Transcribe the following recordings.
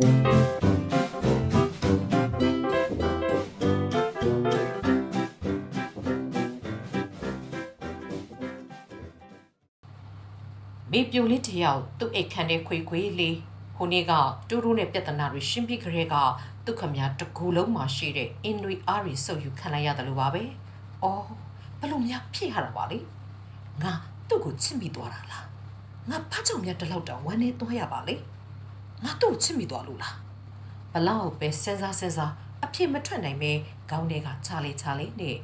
မေပြိုလေးတယောက်သူ့အိတ်ခမ်းနဲ့ခွေခွေလေးဟိုနေ့ကတူတူနဲ့ပြဿနာတွေရှင်းပြကြတဲ့ကဒုက္ခများတစ်ခုလုံးမှာရှိတဲ့အင်နွေအားတွေဆုပ်ယူခံလိုက်ရတယ်လို့ပါပဲ။အော်ဘလို့များဖြစ်ရတာပါလေ။ငါသူ့ကိုချစ်မိသွားတာလား။ငါဘာကြောင့်များဒီလောက်တောင်ဝမ်းနေသွားရပါလေ။ ငါသူ့ကိုချစ်မိသွားလို့လား။ဘလောက်ပဲစဉ်းစားစဉ်းစားအဖြစ်မထွက်နိုင်ပဲခေါင်းထဲကချလေချလေနဲ့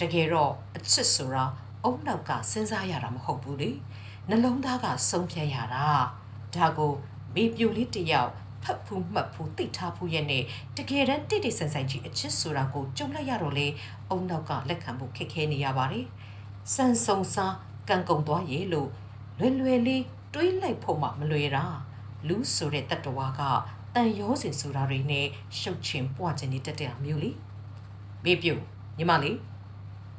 တကယ်တော့အချစ်ဆိုတာအုံနောက်ကစဉ်းစားရတာမဟုတ်ဘူးလေနှလုံးသားကဆုံးဖြတ်ရတာဒါကိုမေပြိုလေးတယောက်ဖတ်ဖူးမှတ်ဖူးသိထားဖူးရဲ့နဲ့တကယ်တမ်းတိတိဆန်ဆန်ကြီးအချစ်ဆိုတာကိုကြုံလိုက်ရတော့လေအုံနောက်ကလက်ခံဖို့ခက်ခဲနေရပါတယ်စန်စုံစားကန်ကုံသွားရေလို့လွယ်လွယ်လေးတွေးလိုက်ဖို့မှမလွယ်တာ လူဆိုတဲ့တတ္တဝါကတန်ရောစင်ဆိုတာတွေနဲ့ရှုပ်ချင်ပွားချင်နေတတ်တဲ့အမျိုးလေမေပြိုညီမလေး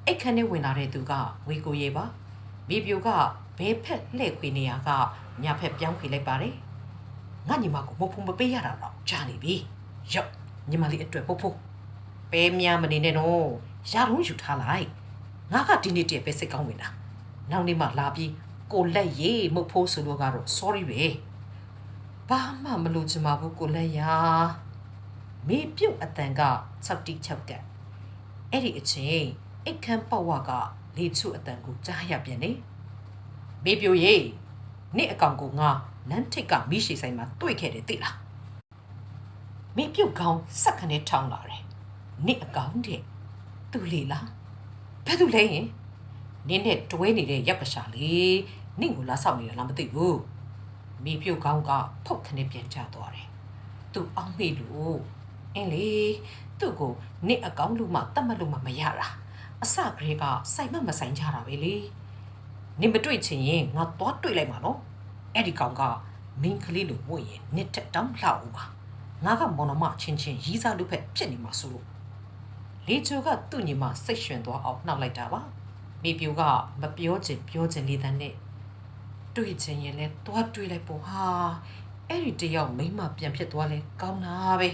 အိတ်ခမ်းနဲ့ဝင်လာတဲ့သူကဝေကိုရေပါမေပြိုကဘဲဖက်လှည့်ခွေနေရကညာဖက်ပြောင်းခွေလိုက်ပါတယ်ငါညီမကိုမဖို့မပေးရတာတော့ကြာနေပြီရောက်ညီမလေးအတွက်ဖို့ဖို့ပဲများမနေနဲ့တော့ရတော့ယူထားလိုက်ငါကဒီနေ့တည်းပဲစိတ်ကောင်းဝင်တာနောက်နေ့မှလာပြီးကိုလက်ရေးမဖို့ဆိုလို့ကတော့ sorry ပဲ ဘာမှမလို့ချင်ပါဘူးကိုလက်ရမေပြုတ်အတန်က6တိ6ကက်အဲ့ဒီအချိန်အိတ်ခမ်းပေါ့ဝကလေချုအတန်ကိုကြားရပြန်နေမေပြိုရေနေ့အကောင်ကိုငါလမ်းထိပ်ကမိရှိဆိုင်မှာတွေ့ခဲ့တယ်သိလားမေပြုတ်ကောင်းစက်ခနဲ့ထောင်းလာတယ်နေ့အကောင်တဲ့သူလေလားဘယ်သူလဲရင်နင်းနဲ့တွဲနေတဲ့ရက်ကရှာလေးနင့်ကိုလာဆောက်နေရလားမသိဘူး မေပြုတ်ကောင်းကဖုတ်ခနဲ့ပြန်ချသွားတယ်သူအောင်မေလို့အင်းလေသူ့ကိုနေ့အကောင်လို့မှတတ်မှတ်လို့မှမရတာအစကလေးကစိုက်မမဆိုင်ကြတာပဲလေနင်မတွေ့ချင်ရင်ငါသွားတွေ့လိုက်မှာနော်အဲ့ဒီကောင်ကမင်းကလေးလိုဝင့်ရင်နှစ်တက်တောင်းလှအောင်ပါငါကမောင်နှမချင်းချင်းရီးစားလို့ဖက်ဖြစ်နေမှာဆိုလို့လေချိုကသူ့ညီမစိတ်ရှင်သွားအောင်နှောက်လိုက်တာပါမိပြူကမပြောချင်ပြောချင်လေးတဲ့နဲ့ တွေ့ချင်ရင်လည်းသွားတွေ့လိုက်ပေါ့ဟာအဲ့ဒီတယောက်မိမပြန်ဖြစ်သွားလဲကောင်းတာပဲ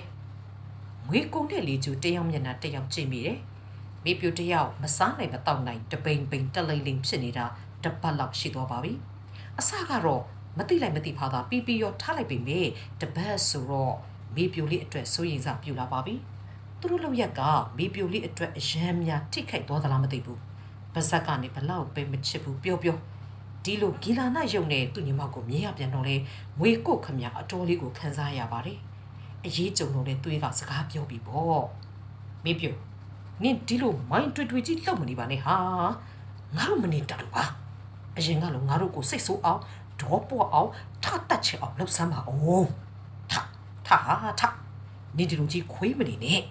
ငွေကုန်တဲ့လေချိုတယောက်မျက်နှာတယောက်ကြည့်မိတယ်မိပြူတယောက်မစားနိုင်မတော့နိုင်တပိန်ပိန်တက်လိမ့်လိမ့်ဖြစ်နေတာတပတ်လောက်ရှိသွားပါပြီအစကတော့မသိလိုက်မသိဖာသာပီပီရောထားလိုက်ပြီမေတပတ်ဆိုတော့မေပြိုလေးအတွက်စိုးရင်စားပြူလာပါပြီသူတို့လောက်ရက်ကမေပြိုလေးအတွက်အယမ်းများထိခိုက်သွားသလားမသိဘူးပါဇက်ကနေဘလောက်ပဲမချစ်ဘူးပြောပြော ဒီလိုဂီလာနာယုံနဲ့သူ့ညီမကိုမြင်ရပြန်တော့လေငွေကိုခမရအတော်လေးကိုခန်းစားရပါတယ်အရေးကြုံလို့လေသွေးကစကားပြောပြီးပေါ့မေပြိုနင်ဒီလိုမိုင်းတွေ့တွေ့ကြီးလှုပ်မနေပါနဲ့ဟာငါတို့မနေတတ်ဘူးပါအရင်ကလို့ငါတို့ကိုစိတ်ဆိုးအောင်ဒေါပွားအောင်ထတတ်ချင်အောင်လှုပ်ဆမ်းပါအောင်ထထဟာထနေဒီလိုကြီးခွေးမနေနဲ့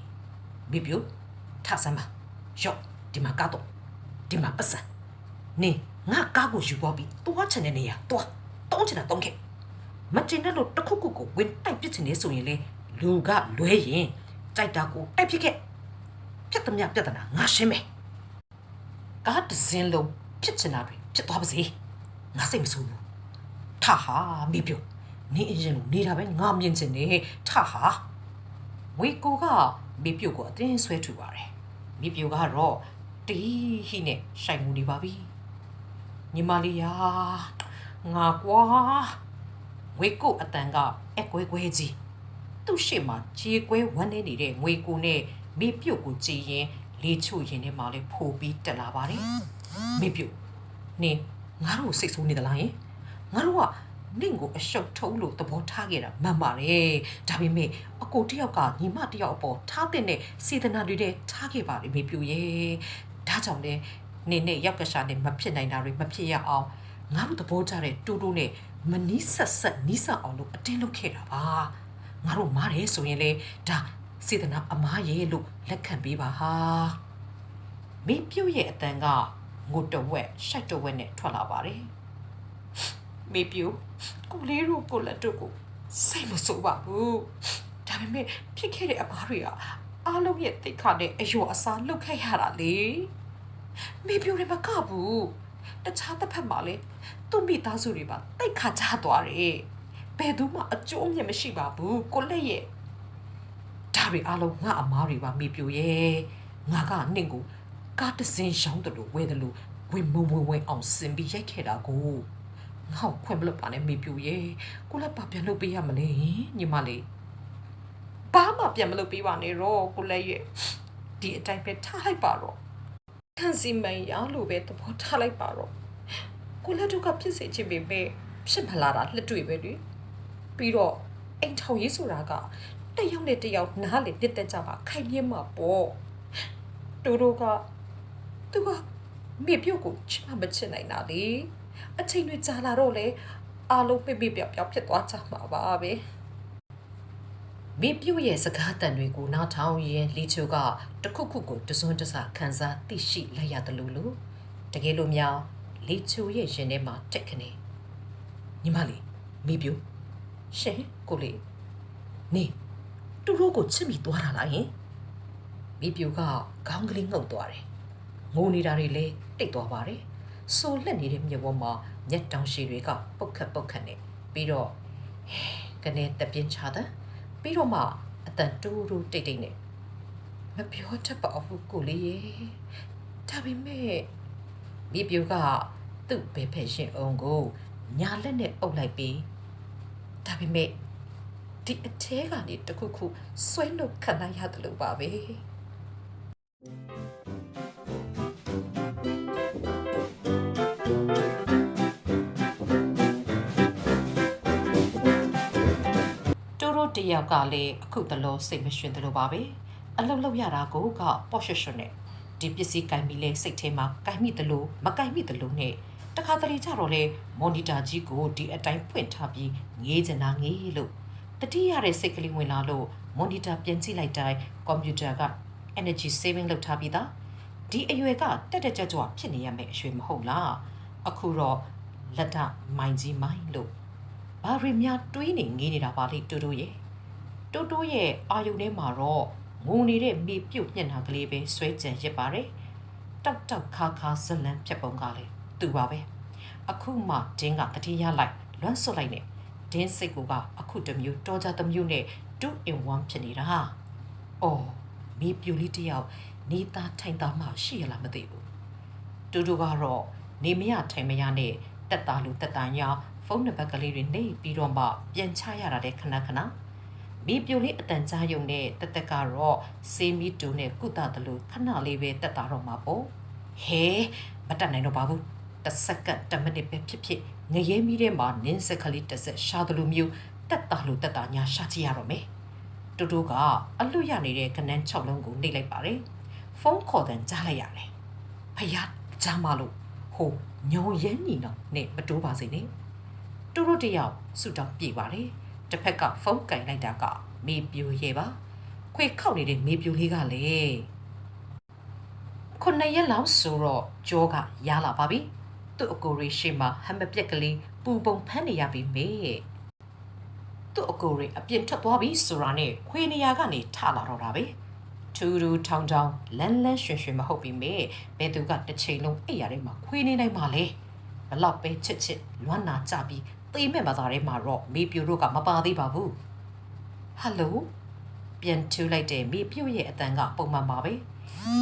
မိပြိုထဆမ်းပါရော့ဒီမှာကတော့ဒီမှာပတ်စံနေငါ ကားကိုယူသွားပြီးတွားချင်တဲ့နေရာတွားတုံးချင်တာတုံးခဲ့မတင်တဲ့လို့တစ်ခုခုကိုဝင်တိုက်ပစ်ချင်နေဆိုရင်လေလူကလွဲရင်ကြိုက်တာကိုတိုက်ဖြစ်ခဲ့ပြတ်သမျှပြတ်တနာငါရှင်းမယ်ကားတစ်စင်းလုံးဖြစ်ချင်တာတွေဖြစ်သွားပါစေငါစိတ်မဆိုးဘူးထဟာမိပြုတ်နေအရင်လိုနေတာပဲငါမြင်ချင်နေထဟာဝေကိုကမိပြုတ်ကိုအတင်းဆွဲထူပါတယ်မိပြုတ်ကတော့တီးဟိနဲ့ရှိုင်မှုနေပါပြီ ညီမလေးယာငါကွာဝေကိုအတန်ကအက်ကွဲကွဲကြီးသူ့ရှေ့မှာခြေကွဲဝန်းနေနေတဲ့ငွေကိုနဲ့မိပြုတ်ကိုကြည်ရင်လေချို့ရင်ထဲမှာလေဖိုးပြီးတက်လာပါတယ်မိပြုတ်နင်ငါတို့ကိုစိတ်ဆိုးနေသလားယင်ငါတို့ကနင့်ကိုအရှုပ်ထုံးလို့သဘောထားခဲ့တာမှန်ပါတယ်ဒါပေမဲ့အကိုတယောက်ကညီမတယောက်အပေါ်ထားတဲ့နဲ့စေတနာတွေတဲ့ထားခဲ့ပါလိမ့်မေပြူရဲ့ဒါကြောင့်လေ နင်နဲ့ရောက်ကရှာနဲ့မဖြစ်နိုင်တာတွေမဖြစ်ရအောင်ငါတို့သဘောကျတဲ့တူတူနဲ့မနီးဆက်ဆက်နီးဆက်အောင်လို့အတင်းလုပ်ခဲ့တာပါငါတို့မားတယ်ဆိုရင်လေဒါစေတနာအမားရဲ့လို့လက်ခံပေးပါဟာမေပြူရဲ့အတန်ကငိုတဝက်ရှိုက်တဝက်နဲ့ထွက်လာပါတယ်မေပြူကိုလေးတို့ကိုလက်တို့ကိုစိတ်မဆိုးပါဘူးဒါပေမဲ့ဖြစ်ခဲ့တဲ့အမားတွေကအားလုံးရဲ့တိတ်ခါနဲ့အယောအစားလုတ်ခဲ့ရတာလေ မေပြူတွေမကဘူးတခြားတစ်ဖက်မှာလေသူ့မိသားစုတွေပါတိတ်ခါကြသွားတယ်ဘယ်သူမှအကျိုးအမြတ်မရှိပါဘူးကိုလက်ရဲ့ဒါတွေအားလုံးငါအမားတွေပါမေပြိုရဲ့ငါကနှင့်ကိုကားတစ်စင်းရှောင်းတယ်လို့ဝဲတယ်လို့ဝင်မဝင်ဝင်အောင်စင်ပြီးရိုက်ခဲ့တာကိုငါ့ကိုခွင့်မလို့ပါနဲ့မေပြိုရဲ့ကိုလက်ပါပြန်လုပ်ပေးရမလဲညီမလေးဘာမှပြန်မလုပ်ပေးပါနဲ့တော့ကိုလက်ရဲ့ဒီအတိုင်းပဲထားလိုက်ပါတော့ ခန့်စီမန်ရလို့ပဲသဘောထားလိုက်ပါတော့ကိုလက်တို့ကဖြစ်စေချင်ပေမဲ့ဖြစ်မလာတာလက်တွေ့ပဲလေပြီးတော့အိမ်ထောင်ရေးဆိုတာကတစ်ယောက်နဲ့တစ်ယောက်နားလေတက်တက်ကြပါခိုင်မြဲမှာပေါ့တူတို့ကသူကမေပြုတ်ကိုချစ်မှမချစ်နိုင်တာလေအချိန်တွေကြာလာတော့လေအားလုံးပြပြပြောက်ပြောက်ဖြစ်သွားကြမှာပါပဲ မေပြုတ်ရဲ့စကားတန်တွေကိုနားထောင်ရင်လီချိုကတခုခုကိုတစွန်းတစခန်းစားသိရှိလိုက်ရတယ်လို့လို့တကယ်လို့များလီချိုရဲ့ရင်ထဲမှာတက်ခနေညီမလေးမေပြုတ်ရှင်ကိုလေးနေတူတို့ကိုချစ်မိသွားတာလားယင်မေပြူကခေါင်းကလေးငုပ်သွားတယ်ငိုနေတာတွေလည်းတိတ်သွားပါတယ်ဆိုလက်နေတဲ့မြေပေါ်မှာညက်တောင်ရှည်တွေကပုတ်ခတ်ပုတ်ခတ်နေပြီးတော့ဟဲကနေတပြင်းချတာ ပြီးတော့မှအတန်တူတူတိတ်တိတ်နေမပြောတတ်ပါဘူးကိုလေးရေဒါပေမဲ့မေပြူကသူ့ဘဲဖက်ရှင်အောင်ကိုညာလက်နဲ့အုပ်လိုက်ပြီးဒါပေမဲ့ဒီအထဲကနေတခုခုဆွဲနှုတ်ခံလိုက်ရတယ်လို့ပါပဲ တိုးတိုးတယောက်ကလည်းအခုတလို့စိတ်မရှင်တယ်လို့ပါပဲအလုံးလုံးရတာကိုကပေါ့ရွှွှွှနဲ့ဒီပစ္စည်းကင်ပြီးလဲစိတ်ထဲမှာကင်မိတယ်လို့မကင်မိတယ်လို့နဲ့တခါတလေကြတော့လေမော်နီတာကြီးကိုဒီအတိုင်းဖွင့်ထားပြီးငေးချင်တာငေးလို့တတိရတဲ့စိတ်ကလေးဝင်လာလို့မွန်နီတာပြန်ကြည့်လိုက်တိုင်းကွန်ပျူတာက energy saving လုပ်ထားပြီးသားဒီအရွယ်ကတက်တက်ကြွကြွဖြစ်နေရမယ့်အရွယ်မဟုတ်လားအခုတော့လက်ဒမိုင်ကြီးမိုင်လို့ဘာရီများတွေးနေငေးနေတာပါလေတူတူရဲ့ တူတူရဲ့အာယုန်ထဲမှာတော့ငုံနေတဲ့မိပြုတ်ညက်နာကလေးပဲဆွဲကြံရစ်ပါတယ်တောက်တောက်ခါခါဇလန်းဖြတ်ပုံကလည်းသူပါပဲအခုမှဒင်းကတတိယလိုက်လွမ်းဆွတ်လိုက်နေဒင်းစိတ်ကိုကအခုတစ်မျိုးတော်ကြတစ်မျိုးနဲ့2 in 1ဖြစ်နေတာဟာ။အော်မိပြူလေးတယောက်နေသားထိုင်သားမှရှိရလားမသိဘူး။တူတူကတော့နေမရထိုင်မရနဲ့တက်တာလူတက်တာညာဖုန်းနံပါတ်ကလေးတွေနှိပ်ပြီးတော့မှပြန်ချရတာတဲ့ခဏခဏ မိပြူလေးအတန်ကြားယုံနဲ့တက်တက်ကတော့စေးမီတူနဲ့ကုသတလို့ခဏလေးပဲတက်တာတော့မှာပေါ့။ဟဲမတက်နိုင်တော့ပါဘူး။တစ်စက္ကန့်တစ်မိနစ်ပဲဖြစ်ဖြစ်ငရဲမီးထဲမှာနင်းစက်ကလေးတစ်ဆက်ရှာသလိုမျိုးတက်တာလို့တက်တာညာရှာကြည့်ရတော့မယ်တူတူကအလွတ်ရနေတဲ့ကနန်း6လုံးကိုနှိပ်လိုက်ပါတယ်ဖုန်းခေါ်တဲ့ကြားလိုက်ရတယ်ဖယားကြားမလို့ဟိုညောင်ရဲညီတော့နဲ့မတိုးပါစေနဲ့တူတူတယောက်ဆူတောင်းပြေပါတယ် တစ်ဖက်ကဖုန်းကင်လိုက်တာက မေပြိုရဲ့ပါခွေခောက်နေတဲ့မေပြိုလေးကလည်းခုနှစ်ရက်လောက်ဆိုတော့ကြောကရလာပါပြီသူ့အကိုရီရှိမှဟမ်မပြက်ကလေးပူပုံဖမ်းနေရပြီမေသူ့အကိုရီအပြင်ထွက်သွားပြီဆိုတာနဲ့ခွေနေရကနေထလာတော့တာပဲထူထူထောင်ထောင်လန်းလန်းရွှင်ရွှင်မဟုတ်ပြီမေဘယ်သူကတစ်ချိန်လုံးအိပ်ရတဲ့မှာခွေနေနိုင်မှာလဲဘလောက်ပဲချစ်ချစ်လွမ်းနာကြပြီး သေမဲ့မသားထဲမှာတော့မေပြိုတို့ကမပါသေးပါဘူးဟယ်လိုပြန်ထူလိုက်တဲ့မေပြိုရဲ့အတန်ကပုံမှန်ပါပဲ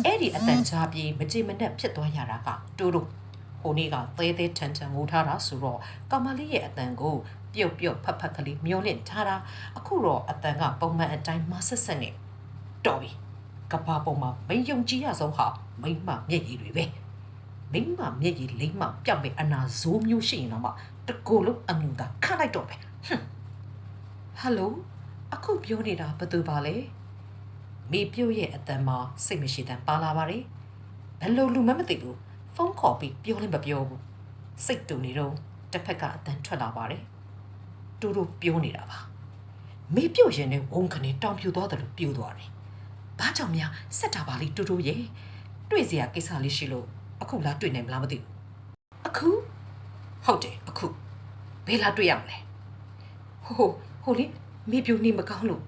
အဲ့ဒီအတန်ချပြီးမကြည်မနှက်ဖြစ်သွားရတာကတိုးတို့ဟိုနေ့ကသဲသဲထန်ထန်ငိုထားတာဆိုတော့ကမလေးရဲ့အတန်ကိုပြုတ်ပြုတ်ဖတ်ဖတ်ကလေးမျောလင့်ထားတာအခုတော့အတန်ကပုံမှန်အတိုင်းမဆက်ဆက်နဲ့တော်ပြီကဘာပုံမှာမယုံကြည်ရဆုံးဟာမိမမျက်ရည်တွေပဲ မိမမျက်ရည်လိမ့်မပြောက်မဲ့အနာဇိုးမျိုးရှိရင်တော့မှတကိုယ်လုံးအငုံသာခတ်လိုက်တော့ပဲဟွန်းဟယ်လိုအခုပြောနေတာဘယ်သူပါလဲမိပြုတ်ရဲ့အတန်မှာစိတ်မရှိတဲ့ပါလာပါတယ်ဘယ်လိုလူမှမသိဘူးဖုန်းခေါ်ပြီးပြောလည်းမပြောဘူးစိတ်တူနေတော့တစ်ဖက်ကအတန်ထွက်လာပါတယ်တူတူပြောနေတာပါမေပြုတ်ရင်နဲ့ဝုန်းခနဲ့တောင်ပြူသွားတယ်လို့ပြူသွားတယ်ဘာကြောင့်များဆက်တာပါလိတူတူရဲ့တွေ့စရာကိစ္စလေးရှိလို့ အခုလာတွေ့နိုင်မလားမသိဘူးအခုဟုတ်တယ်အခုဘယ်လာတွေ့ရမလဲဟိုဟိုလေမေပြူနေမကောင်းလို့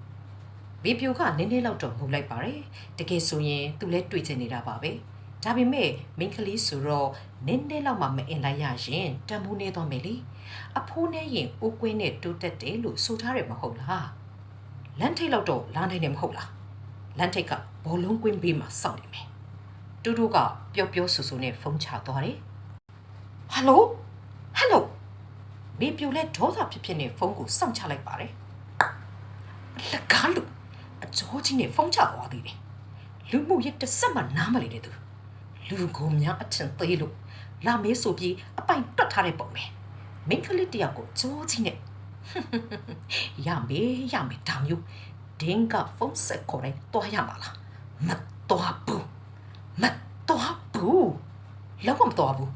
မေပြူကနည်းနည်းလောက်တော့ငုံလိုက်ပါတယ်တကယ်ဆိုရင်သူလည်းတွေ့ချင်နေတာပါပဲဒါပေမဲ့မိန်းကလေးဆိုတော့နင်းနေလောက်မှမအင်လိုက်ရရင်တံမိုးနေတော့မယ်လေအဖိုးနဲ့ရင်အိုးကွင်းနဲ့တိုးတက်တယ်လို့ဆိုထားတယ်မဟုတ်လားလန်ထိတ်လောက်တော့လာနိုင်တယ်မဟုတ်လားလန်ထိတ်ကဘောလုံးကွင်းဘေးမှာစောင့်နေမယ် တူတူကပျော့ပျော့ဆူဆူနဲ့ဖုန်းချသွားတယ်ဟယ်လိုဟယ်လိုမေပြူလဲဒေါသဖြစ်ဖြစ်နဲ့ဖုန်းကိုစောင့်ချလိုက်ပါတယ်လက်ကားလူအကျော်ကြီးနဲ့ဖုန်းချသွားသေးတယ်လူမှုရေးတစ်စက်မှနားမလည်တဲ့သူလူကိုများအထင်သေးလို့လာမေးဆိုပြီးအပိုင်တွတ်ထားတဲ့ပုံပဲမိန်းကလေးတယောက်ကိုကြိုးကြီးနဲ့ရမေးရမေးဒါမျိုးဒင်းကဖုန်းဆက်ခေါ်တိုင်းတွားရမှာလားမတွားဘူး မတွားဘူးလောက်မတွားဘူး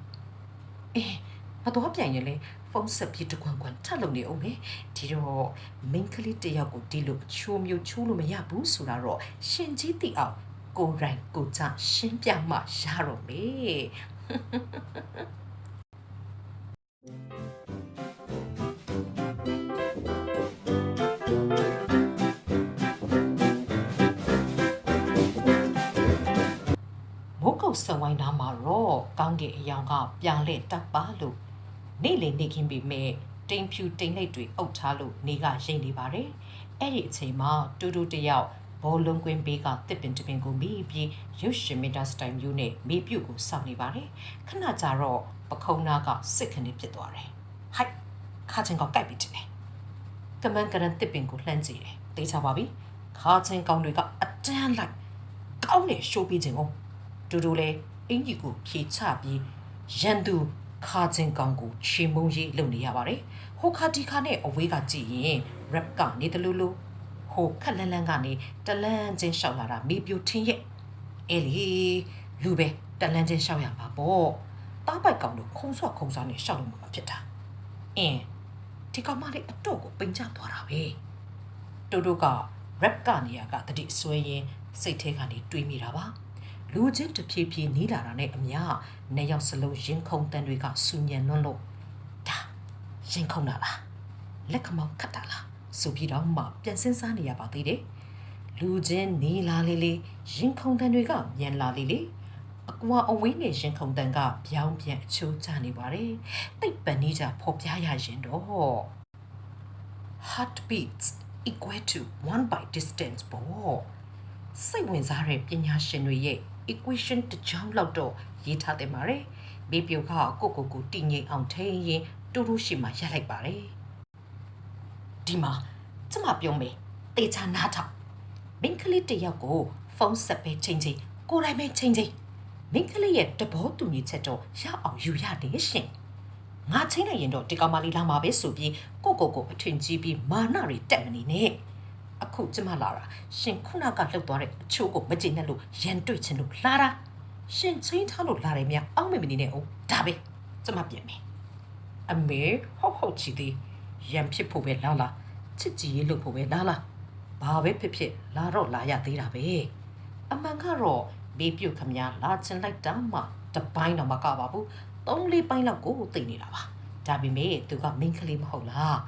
အေးမတွားပြန်ရင်လေဖုန်းဆက်ပြီးတကွန်ကွန်ထပ်လုံနေအောင်မေဒီတော့မိန်းကလေးတယောက်ကိုဒီလိုချိုးမျိုးချိုးလို့မရဘူးဆိုတာတော့ရှင်ကြီးသိအောင်ကိုယ်တိုင်ကိုယ်ကြရှင်းပြမှရတော့မေမိုး တ်ဆံဝိုင်းသားမှာတော့ကောင်းကင်အယောင်ကပြန်လဲတက်ပါလို့နေ့လေနေခင်းပြီးမဲ့တိမ်ဖြူတိမ်လိပ်တွေအုပ်ထားလို့နေကရိတ်နေပါတယ်အဲ့ဒီအချိန်မှာတူတူတယောက်ဘောလုံးကွင်းဘေးကတစ်ပင်တစ်ပင်ကိုမိပြီးရုပ်ရှင်မီတာစတိုင်မျိုးနဲ့မေပြုတ်ကိုစောင့်နေပါတယ်ခဏကြာတော့ပခုံးနာကစစ်ခနေဖြစ်သွားတယ်ဟိုက်ခါချင်းကောက်ကိုက်ပြီးတင်တယ်ကမန်ကရန်တစ်ပင်ကိုလှမ်းကြည့်တယ်တေးချပါပြီခါချင်းကောင်းတွေကအတန်းလိုက်ကောင်းတယ်ရှိုးပြီးခြင်းကို တူတူလဲအင်ကြီးကိုဖြေချပြီးရန်သူခါချင်းကောင်းကိုချေမုံရေးလုပ်နေရပါတယ်ဟိုခါဒီခါနဲ့အဝေးကကြည့်ရင် rap ကနေတလူလူဟိုခက်လန်းလန်းကနေတလန်းချင်းရှောက်လာတာမေပြိုထင်းရဲ့အေးလေလူပဲတလန်းချင်းရှောက်ရပါပေါ့တားပိုက်ကောင်တို့ခုံဆော့ခုံစားနဲ့ရှောက်လို့မဖြစ်တာအင်းဒီကောင်မလေးအတော့ကိုပိန်ချသွားတာပဲတူတူက rap ကနေရကတတိဆွဲရင်စိတ်ထဲကနေတွေးမိတာပါ လူချင်းတဖြည်းဖြည်းနီးလာတာနဲ့အမျှနှစ်ယောက်စလုံးရင်ခုန်တန်တွေကစူညံလွန်းလို့ဒါရင်ခုန်တာလားလက်ခမောင်းခတ်တာလားဆိုပြီးတော့မှပြန်စင်းစားနေရပါသေးတယ်လူချင်းနီးလာလေးလေးရင်ခုန်တန်တွေကမြန်လာလေးလေးအကွာအဝေးနဲ့ရင်ခုန်တန်ကပြောင်းပြန်အချိုးချနေပါတယ်တိတ်ပန်နေကြဖော်ပြရရင်တော့ heartbeats equal to 1 by distance ပေါ့စိတ်ဝင်စားတဲ့ပညာရှင်တွေရဲ့ equation တစ်ချောင်းလောက်တော့ရေးထားတယ်ပါတယ်ဘေးပြိုကကိုကိုကိုတည်ငြိမ်အောင်ထိန်းရင်တူတူရှိမှရက်လိုက်ပါတယ်ဒီမှာကျမပြောမယ်တေချာနားထောင်မင်းကလေးတစ်ယောက်ကိုဖုန်းဆက်ပဲချိန်ချိန်ကိုယ်တိုင်ပဲချိန်ချိန်မင်းကလေးရဲ့တဘောတူညီချက်တော့ရအောင်ယူရတယ်ရှင်ငါချိန်လိုက်ရင်တော့ဒီကောင်မလေးလာမှာပဲဆိုပြီးကိုကိုကိုအထင်ကြီးပြီးမာနတွေတက်မနေနဲ့ အခုကျမလာတာရှင်ခုနကလှုပ်သွားတဲ့အချိုးကိုမကြည့်နဲ့လို့ရန်တွေ့ချင်လို့လာတာရှင်ချင်းထားလို့လာတယ်မြအောင်းမမနေနဲ့အောင်ဒါပဲကျမပြင်မယ်အမေဟုတ်ဟုတ်ချီသေးရန်ဖြစ်ဖို့ပဲလာလာချစ်ကြည်ရေးလုပ်ဖို့ပဲလာလာဘာပဲဖြစ်ဖြစ်လာတော့လာရသေးတာပဲအမှန်ကတော့ဘေးပြုတ်ခမများလာချင်လိုက်တာမှတပိုင်းတော့မကပါဘူးသုံးလေးပိုင်းလောက်ကိုသိနေတာပါဒါပေမဲ့သူကမင်းကလေးမဟုတ်လား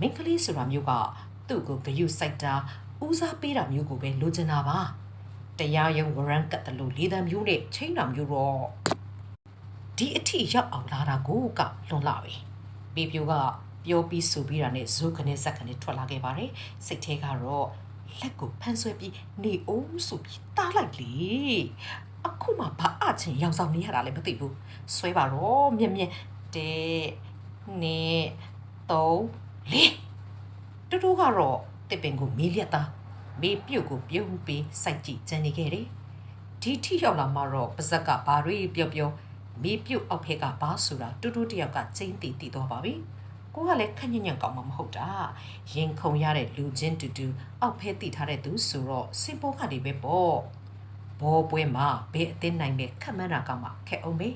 မင်းကလေးဆိုတာမျိုးက သူ့ကိုဂယုစိုက်တာဦးစားပေးတာမျိုးကိုပဲလိုချင်တာပါတရားရုံးဝရန်ကတ်တယ်လို့လေးတံမျိုးနဲ့ချိန်တာမျိုးတော့ဒီအထိရောက်အောင်လာတာကိုကလွန်လာပြီဘေပြိုကပြောပြီးဆိုပြီးတာနဲ့ဇိုးကနေဇက်ကနေထွက်လာခဲ့ပါတယ်စိတ်ထဲကတော့လက်ကိုဖမ်းဆွဲပြီးနေအောင်ဆိုပြီးတားလိုက်လေအခုမှဘာအချင်းရောင်ဆောင်နေရတာလည်းမသိဘူးဆွဲပါတော့မြက်မြက်တဲနေသုံးလေး တူတူကတော့တစ်ပင်ကိုမေးလျက်သားမေးပြုတ်ကိုပြုံးပြီးစိုက်ကြည့်ကြံနေခဲ့တယ်ဒီထိရောက်လာမှတော့ပါဇက်ကဘာတွေပြောပြောမေးပြုတ်အောက်ဖက်ကဘာဆိုတာတူတူတယောက်ကချင်းတီတီတော့ပါပြီကိုကလည်းခက်ညံ့ညံ့ကောင်းမှမဟုတ်တာရင်ခုန်ရတဲ့လူချင်းတူတူအောက်ဖဲတိထားတဲ့သူဆိုတော့စင်ပေါ်ကနေပဲပေါ့ဘောပွဲမှာဘယ်အသိနိုင်မဲ့ခက်မှန်းတာကမှခက်အောင်မေ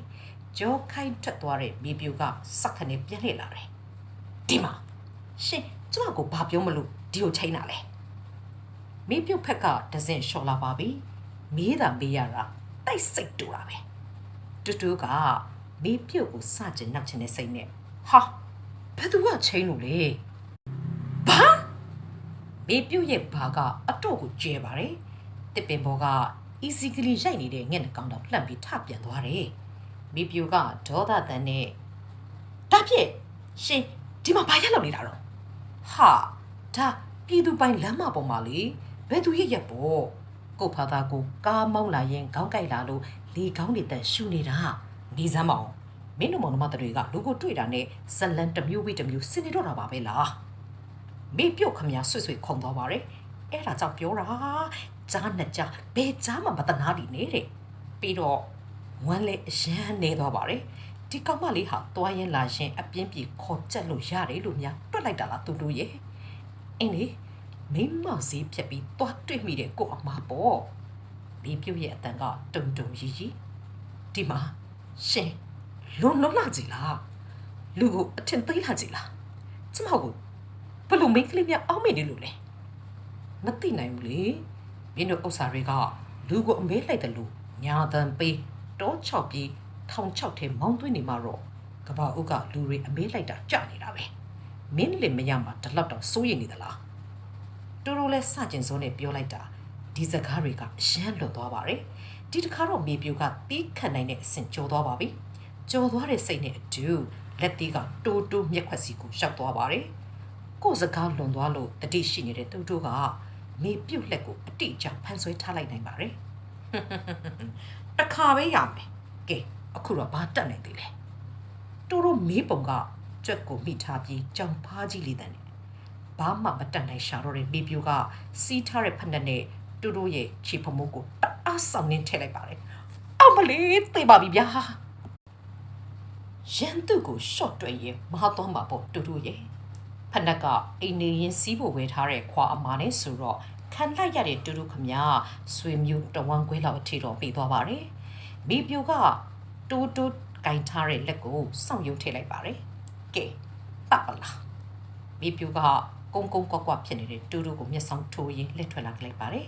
ကြောခိုင်းထွက်သွားတဲ့မိပြူကစက်ခနဲ့ပြက်လှည့်လာတယ်ဒီမှာရှင် ကျမကိုဘာပြောမလို့ဒီကိုချိန်တာလဲမိပြုတ်ဖက်ကဒဇင်လျှော်လာပါပြီမေးတာမေးရတာတိုက်စိတ်တူတာပဲတူတူကမိပြုတ်ကိုစကြင်နောက်ချင်တဲ့စိတ်နဲ့ဟာဘယ်သူကချိန်လို့လဲဘာမိပြုတ်ရဲ့ဘာကအတော့ကိုကျဲပါတယ်တစ်ပင်ဘောက easy ကလေးရိုက်နေတဲ့ငှက်နှကောင်တော့လှမ်းပြီးထပြန်သွားတယ်မိပြူကဒေါသတန်နဲ့ဒါဖြစ်ရှင်ဒီမှာဘာရက်လောက်နေတာတော့ ဟာဒါပြည်သူပိုင်လမ်းမပေါ်မှာလေဘယ်သူရဲ့ရက်ပေါ့ကို့ဖာသာကိုကားမောင်းလာရင်ခေါင်းကိုက်လာလို့လေကောင်းတွေတန်ရှူနေတာနေစမ်းမအောင်မင်းတို့မောင်နှမတွေကလူကိုတွေ့တာနဲ့ဇလန်တစ်မျိုးဝိတစ်မျိုးစင်နေတော့တာပါပဲလားမေပြုတ်ခမရဆွတ်ဆွတ်ခုံသွားပါတယ်အဲ့ဒါကြောင့်ပြောတာကြားနှစ်ကြားဘယ်ကြားမှမတနာဒီနေတဲ့ပြီးတော့ဝမ်းလည်းအရန်နေသွားပါတယ် ဒီကောင်မလေးဟာတွားရင်လာရင်အပြင်းပြေခေါ်ချက်လို့ရတယ်လို့များတွက်လိုက်တာလားသူတို့ရဲ့အင်းလေမိန်းမစည်းဖြတ်ပြီးတွားတွေ့မိတဲ့ကိုအမပေါ့ဒီပြုတ်ရဲ့အတန်ကတုံတုံရီရီဒီမှာရှင်လွန်လွန်လာကြည်လားလူကိုအထင်သေးလာကြည်လားကျမကိုဘလို့မိန်းကလေးများအောက်မေ့နေလို့လဲမသိနိုင်ဘူးလေမင်းတို့ဥစ္စာတွေကလူကိုအမဲလိုက်တယ်လို့ညာတန်ပေးတောချောက်ပြီး ထောင်ချောက်ထဲမောင်းသွင်းနေမှာတော့ကဘာဥကလူတွေအမဲလိုက်တာကြနေတာပဲမင်းလင်မရမှာတလောက်တော့စိုးရိမ်နေသလားတူတူလဲစကြင်စုံးနဲ့ပြောလိုက်တာဒီစကားတွေကအယမ်းလွတ်သွားပါတယ်ဒီတစ်ခါတော့မေပြူကတီးခတ်နိုင်တဲ့အဆင့်ကျော်သွားပါပြီကျော်သွားတဲ့စိတ်နဲ့အတူလက်သေးကတိုးတိုးမျက်ခွက်စီကိုရှောက်သွားပါတယ်ကိုယ်စကားလွန်သွားလို့တတိရှိနေတဲ့တူတူကမေပြုတ်လက်ကိုအတိအကျဖန်ဆွဲထားလိုက်နိုင်ပါတယ်တခါပဲရမယ်ကဲ အခုတော့ဘာတက်နိုင်သေးလဲတူတူမေးပုံကကြွက်ကိုမိထားပြီးကြောင်ဖားကြီးလေးတန်းနေဘာမှမတက်နိုင်ရှာတော့တဲ့မေပြူကစီးထားတဲ့ဖက်နဲ့နဲ့တူတူရဲ့ခြေဖမိုးကိုတအားဆောင်နေထည့်လိုက်ပါတယ်အမလေးသေပါပြီဗျာရန်သူကိုရှော့တွဲရင်မဟာသွားမှာပေါ့တူတူရဲ့ဖက်နက်ကအိမ်နေရင်စီးဖို့ဝယ်ထားတဲ့ခွာအမာနဲ့ဆိုတော့ခံလိုက်ရတဲ့တူတူခမဆွေမျိုးတဝမ်းခွဲလောက်အထိတော့ပြီးသွားပါတယ်မိပြိုက တူတူကင်ထားတဲ့လက်ကိုစောင့်ရုံထည့်လိုက်ပါတယ်ကဲတပ်ပလားမိပြိုကကုန်းကုန်းကွက်ကွက်ဖြစ်နေတဲ့တူတူကိုမျက်စောင်းထိုးရင်းလက်ထွက်လာလိုက်ပါတယ်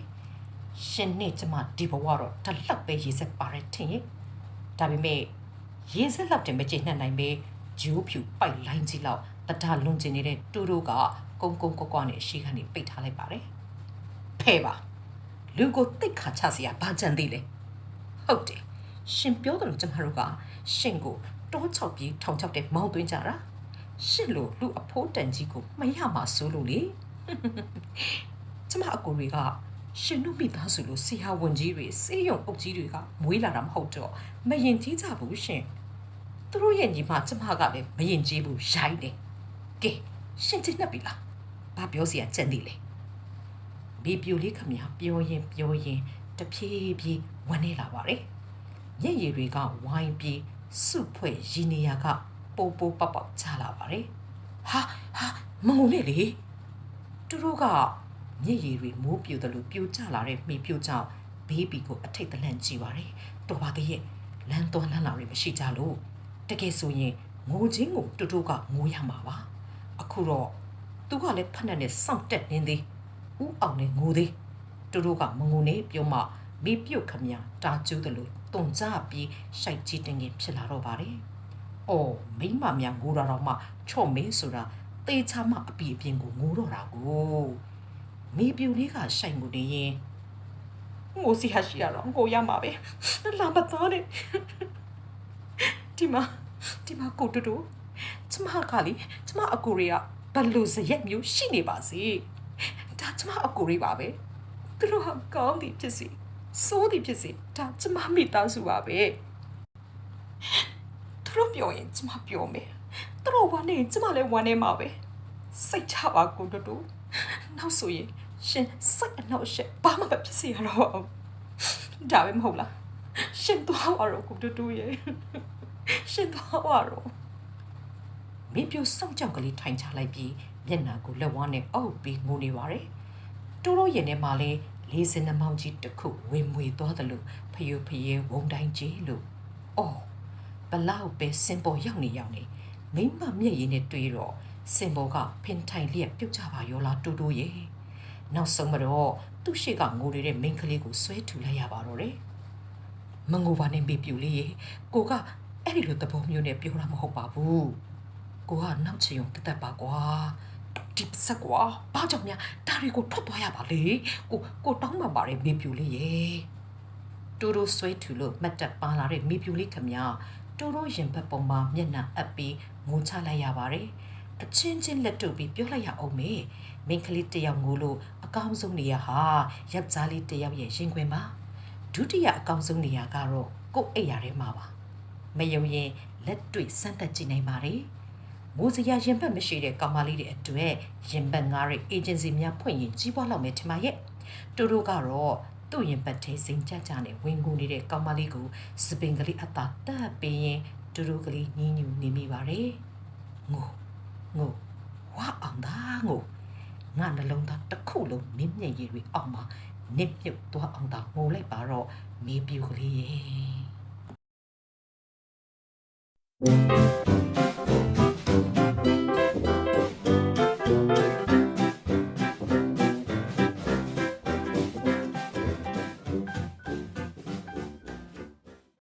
ရှင်နဲ့ကျမဒီဘဝတော့တလက်ပဲရေးဆက်ပါတယ်ထင်ရဲ့ဒါပေမဲ့ရေးဆက်လောက်တင်မကြည့်နိုင်ပဲဂျိုးဖြူပိုက်လိုင်းကြီးလောက်တဒါလွန်ကျင်နေတဲ့တူတူကကုန်းကုန်းကွက်ကွက်နဲ့အရှိကနေပိတ်ထားလိုက်ပါတယ်ဖဲပါလူကိုတိတ်ခါချစရာဘာကြံသေးလဲဟုတ်တယ် ရှင်ပြောတယ်လို့ကျမတို့ကရှင်ကိုတောချောက်ပြီးထောင်ချောက်တဲ့မောင်းသွင်းကြတာရှင်လို့လူအဖိုးတန်ကြီးကိုမရမှာစိုးလို့လေကျမအကိုတွေကရှင်တို့မိသားစုလို့ဆရာဝန်ကြီးတွေစေးရုံအုပ်ကြီးတွေကမွေးလာတာမဟုတ်တော့မရင်ကြီးကြဘူးရှင်သူတို့ရဲ့ညီမကျမကလည်းမရင်ကြီးဘူးရိုင်းတယ်ကဲရှင်ချစ်နှက်ပြီလားဘာပြောစရာကြံသေးလဲဘေပြိုလေးခမပြောရင်ပြောရင်တဖြည်းဖြည်းဝန်းနေလာပါတယ် မျက်ရည်တွေကဝိုင်းပြီးစုဖွဲ့ရင်းနေရကပိုပိုပပချလာပါတယ်ဟာဟာမငုံနဲ့လေသူတို့ကမျက်ရည်တွေမိုးပြိုတယ်လို့ပြိုကျလာတဲ့မိပြိုကြောင့်ဘေးဘီကိုအထိတ်တလန့်ကြည့်ပါတယ်တော်ပါသေးရဲ့လမ်းသွားလမ်းလာတွေမရှိကြလို့တကယ်ဆိုရင်ငိုချင်းကိုတူတူကငိုရမှာပါအခုတော့သူကလည်းဖက်နဲ့နဲ့စောင့်တက်နေသေးဥအောင်နဲ့ငိုသေးတူတူကမငုံနေပြုံးမ မိပြုတ်ခမညာတာကျူးတယ်လို့တုံကြပြီးရှိုက်ကြည့်တင်ရင်ဖြစ်လာတော့ပါတယ်။အော်မိမများငိုတာတော့မှချော့မင်းဆိုတာတေချာမှအပီအပြင်ကိုငိုတော့တာကိုမိပြူလေးကရှိုက်ငိုနေရင်ငိုစီဟာရှိရတော့ငိုရမှာပဲ။လာမတော်နဲ့ဒီမှာဒီမှာကိုတူတူကျမကလေကျမအကူတွေကဘလို့ဇရက်မျိုးရှိနေပါစေ။ဒါကျမအကူတွေပါပဲ။သူတို့ဟာကောင်းသည်ဖြစ်စီ စိုးသည်ဖြစ်စီဒါကျမမိသားစုပါပဲသူတို့ပြောရင်ကျမပြောမယ်သူတို့ဝမ်းနေရင်ကျမလည်းဝမ်းနေမှာပဲစိတ်ချပါကိုတူတူနောက်ဆိုရင်ရှင်စိတ်အနှောက်အယှက်ဘာမှမဖြစ်စေရတော့ဘူးဒါပဲမဟုတ်လားရှင်သွားပါတော့ကိုတူတူရဲ့ရှင်သွားပါတော့မင်းပြိုစောင့်ကြောက်ကလေးထိုင်ချလိုက်ပြီးမျက်နှာကိုလက်ဝါးနဲ့အုပ်ပြီးငိုနေပါတယ်တူတို့ရင်ထဲမှာလည်း လေးစင်နှမောင်းကြီးတစ်ခုဝင်မွေသွားတယ်လို့ဖယိုဖယဲဝုံတိုင်းကြီးလို့အော်ဘလောက်ပဲစင်ပေါ်ရောက်နေရောက်နေမိမမျက်ရည်နဲ့တွေ့တော့စင်ပေါ်ကဖင်ထိုင်လျက်ပြုတ်ကြပါရောလားတူတူရဲ့နောက်ဆုံးမတော့သူ့ရှိကငိုနေတဲ့မိန်းကလေးကိုဆွဲထူလိုက်ရပါတော့တယ်မငိုပါနဲ့ဘေပြူလေးရေကိုကအဲ့ဒီလိုသဘောမျိုးနဲ့ပြောတာမဟုတ်ပါဘူးကိုကနောက်ချင်ုံတက်တက်ပါကွာ ဒီဆက်ကွာဘာကြောင့်များဒါတွေကိုထွက်သွားရပါလေကိုကိုတောင်းမှပါတယ်မေပြူလေးရေတိုးတိုးဆွဲထူလို့မှတ်တက်ပါလာတဲ့မိပြူလေးခမညာတိုးတိုးရင်ဘက်ပုံမှာမျက်နှာအပ်ပြီးငုံချလိုက်ရပါတယ်အချင်းချင်းလက်တို့ပြီးပြောလိုက်ရအောင်မေမင်းကလေးတစ်ယောက်ငိုလို့အကောင်းဆုံးနေရဟာယောက်ျားလေးတစ်ယောက်ရဲ့ရင်ခွင်ပါဒုတိယအကောင်းဆုံးနေရကတော့ကိုယ့်အိမ်ရထဲမှာပါမယုံရင်လက်တွေ့စမ်းသပ်ကြည့်နိုင်ပါတယ် မိုးစရာရင်ဘတ်မရှိတဲ့ကောင်မလေးတွေအတွက်ရင်ဘတ်ငားတဲ့ agency များဖွင့်ရင်ကြီးပွားလောက်မယ်ထင်ပါရဲ့တူတူကတော့သူ့ရင်ဘတ်ထဲစိန်ကြကြနဲ့ဝင်ကူနေတဲ့ကောင်မလေးကိုစပင်ကလေးအသာတက်ပေးရင်တူတူကလေးညင်းညူနေမိပါတယ်ငိုငိုဝါအောင်တာငိုငါနှလုံးသားတစ်ခုလုံးမြင့်မြင့်ရည်တွေအောက်မှာနစ်မြုပ်သွားအောင်တာငိုလိုက်ပါတော့မေးပြူကလေးရဲ့